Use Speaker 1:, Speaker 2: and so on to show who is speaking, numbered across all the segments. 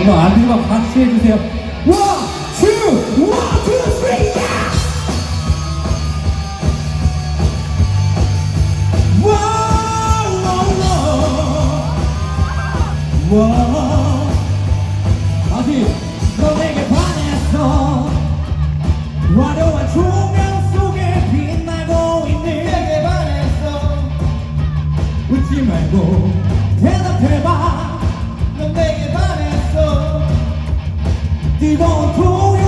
Speaker 1: 오늘 아들과 같이 해주세요. 원, 투, 원, 투, 쓰리, 야! 와, 다시 너 내게 반했어. 화려한 조명 속에 빛나고 있는 내게 반했어. 웃지 말고 대답해봐. 넌 내게 반했어 你够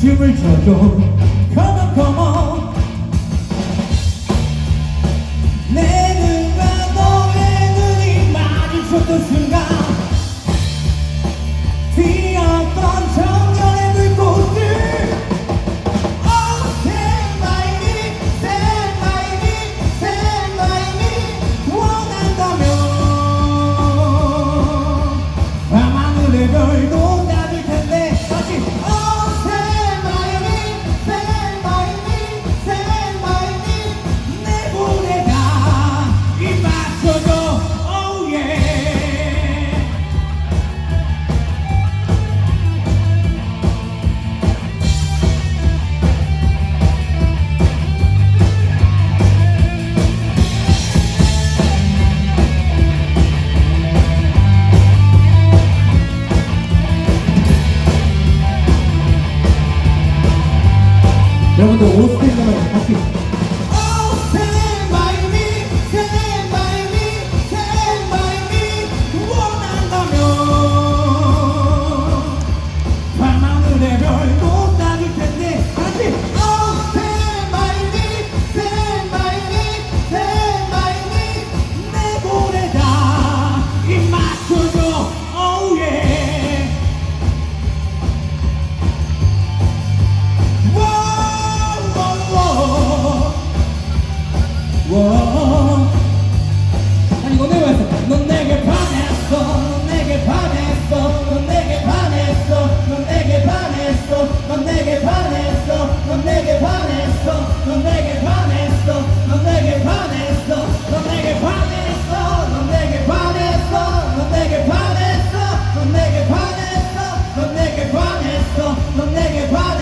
Speaker 1: 춤을 춰도 Come on come on 여러분들 오스텔리나 같이 내게 반했어. 넌 내게 반